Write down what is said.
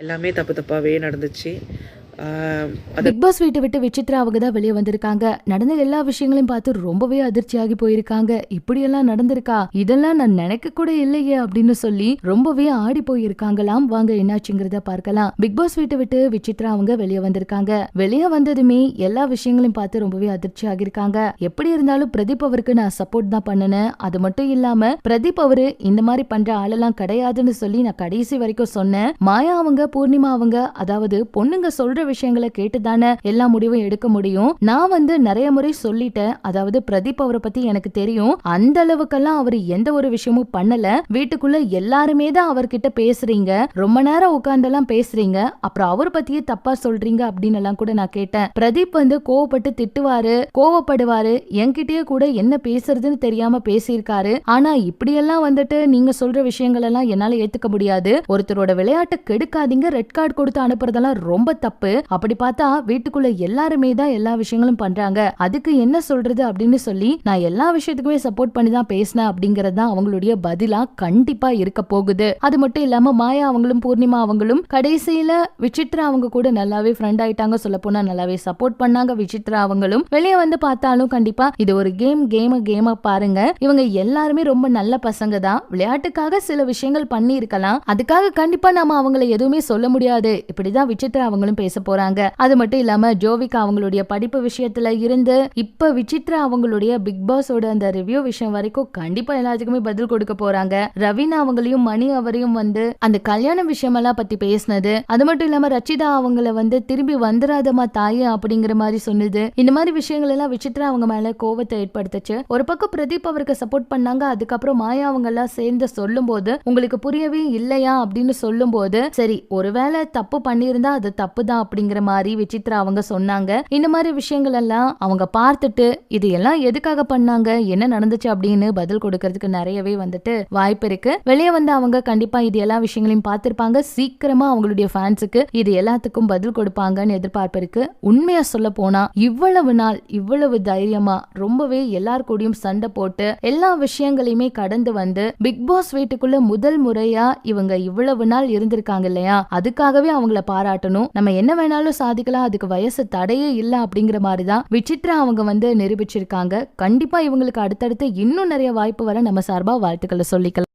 எல்லாமே தப்பு தப்பாகவே நடந்துச்சு. பிக் பாஸ் வீட்டை விட்டு விசித்ரா அவங்க தான் வெளியே வந்திருக்காங்க. நடந்த எல்லா விஷயங்களையும் பார்த்து ரொம்பவே அதிர்ச்சியாகி போயிருக்காங்க. இப்படியெல்லாம் நடந்திருக்கா? இதெல்லாம் நான் நினைக்க கூட இல்லையே அப்படின்னு சொல்லி ரொம்பவே ஆடி போயிருக்காங்களாம். வாங்க என்னாச்சுங்கிறத பார்க்கலாம். பிக் பாஸ் வீட்டை விட்டு விசித்ரா அவங்க வெளியே வந்திருக்காங்க. வெளியே வந்ததுமே எல்லா விஷயங்களையும் பார்த்து ரொம்பவே அதிர்ச்சி ஆகிருக்காங்க எப்படி இருந்தாலும் பிரதீப் அவருக்கு நான் சப்போர்ட் தான் பண்ணினேன். அது மட்டும் இல்லாம பிரதீப் அவரு இந்த மாதிரி பண்ற ஆளெல்லாம் கிடையாதுன்னு சொல்லி நான் கடைசி வரைக்கும் சொன்னேன். மாயா அவங்க பூர்ணிமா அவங்க அதாவது பொண்ணுங்க சொல்ற விஷயங்களை கேட்டுதானே எல்லா முடிவும் எடுக்க முடியும். நான் வந்து நிறைய முறை சொல்லிட்டேன். அதாவது பிரதீப் அவரை பத்தி எனக்கு தெரியும். அந்த அளவுக்கெல்லாம் அவர் எந்த ஒரு விஷயமும் பண்ணல. வீட்டுக்குள்ள எல்லாருமே தான் அவர்கிட்ட பேசுறீங்க. ரொம்ப நேரம் உட்கார்ந்தெல்லாம் பேசுறீங்க. அப்புறம் அவர் பத்தியே தப்பா சொல்றீங்க அப்படின்னு எல்லாம் கூட நான் கேட்டேன். பிரதீப் வந்து கோவப்பட்டு திட்டுவாரு கோவப்படுவாரு. என்கிட்டயே கூட என்ன பேசுறதுன்னு தெரியாம பேசியிருக்காரு. ஆனா இப்படியெல்லாம் வந்துட்டு நீங்க சொல்ற விஷயங்கள் எல்லாம் என்னால ஏத்துக்க முடியாது. ஒருத்தரோட விளையாட்டை கெடுக்காதீங்க. ரெட் கார்டு கொடுத்து அனுப்புறதெல்லாம் ரொம்ப தப்பு. அப்படி பார்த்தா வீட்டுக்குள்ள எல்லாருமே தான் எல்லா விஷயங்களும் பண்றாங்க. அதுக்கு என்ன சொல்றது அப்படின்னு சொல்லி நான் எல்லா விஷயத்துக்குமே சப்போர்ட் பண்ணி தான் பேசினேன் அப்படிங்கறது தான் அவங்களுடைய பதிலா கண்டிப்பா இருக்க போகுது. அது மட்டும் இல்லாம மாயா அவங்களும் பூர்ணிமா அவங்களும் கடைசியில விசித்ரா அவங்க கூட நல்லாவே ஃப்ரெண்ட் ஆயிட்டாங்க. சொல்ல போனா நல்லாவே சப்போர்ட் பண்ணாங்க விசித்ரா அவங்களும். வெளியே வந்து பார்த்தாலும் கண்டிப்பா இது ஒரு கேம் கேம கேமா பாருங்க. இவங்க எல்லாருமே ரொம்ப நல்ல பசங்க தான். விளையாட்டுக்காக சில விஷயங்கள் பண்ணி இருக்கலாம் அதுக்காக கண்டிப்பா நாம அவங்கள எதுவுமே சொல்ல முடியாது. இப்படிதான் விசித்ரா அவங்களும் பேச போறாங்க. அது மட்டும் இல்லாம ஜோவிகா அவங்களுடைய படிப்பு விஷயத்துல இருந்து இப்ப விசித்ரா அவங்களுடைய பிக் பாஸோட அந்த ரிவ்யூ விஷயம் வரைக்கும் கண்டிப்பா எல்லாத்துக்குமே பதில் கொடுக்க போறாங்க. ரவீனா அவங்களையும் மணி அவரையும் வந்து அந்த கல்யாண விஷயமெல்லாம் பத்தி பேசினது. அது மட்டும் இல்லாம ரச்சிதா அவங்கள வந்து திரும்பி வந்துராதமா தாயே அப்படிங்கிற மாதிரி சொன்னது. இந்த மாதிரி விஷயங்கள் எல்லாம் விசித்ரா அவங்க மேல கோவத்தை ஏற்படுத்துச்சு. ஒரு பக்கம் பிரதீப் அவருக்கு சப்போர்ட் பண்ணாங்க. அதுக்கப்புறம் மாயா அவங்க எல்லாம் சேர்ந்து சொல்லும் போது உங்களுக்கு புரியவே இல்லையா? அப்படின்னு சொல்லும் போது சரி ஒருவேளை தப்பு பண்ணியிருந்தா அது தப்பு தான் அப்படிங்கிற மாதிரி விசித்ரா அவங்க சொன்னாங்க. இந்த மாதிரி விஷயங்கள் எல்லாம் அவங்க பார்த்துட்டு இது எல்லாம் எதுக்காக பண்ணாங்க? என்ன நடந்துச்சு அப்படின்னு பதில் கொடுக்கறதுக்கு நிறையவே வந்துட்டு வாய்ப்பு இருக்கு. வெளியே வந்து அவங்க கண்டிப்பா இது எல்லா விஷயங்களையும் பார்த்திருப்பாங்க. சீக்கிரமா அவங்களுடைய ஃபேன்ஸுக்கு இது எல்லாத்துக்கும் பதில் கொடுப்பாங்கன்னு எதிர்பார்ப்பு இருக்கு. உண்மையா சொல்ல போனா இவ்வளவு நாள் இவ்வளவு தைரியமா ரொம்பவே எல்லார் கூடயும் சண்டை போட்டு எல்லா விஷயங்களையுமே கடந்து வந்து பிக் பாஸ் வீட்டுக்குள்ள முதல் முறையா இவங்க இவ்வளவு நாள் இருந்திருக்காங்க இல்லையா? அதுக்காகவே அவங்கள பாராட்டணும். நம்ம என்ன வேணாலும் சாதிக்கலாம். அதுக்கு வயசு தடையே இல்லை அப்படிங்கிற மாதிரி தான் விசித்ரா அவங்க வந்து நிரூபிச்சிருக்காங்க. கண்டிப்பா இவங்களுக்கு அடுத்தடுத்து இன்னும் நிறைய வாய்ப்பு வர நம்ம சார்பா வாழ்த்துக்களை சொல்லிக்கலாம்.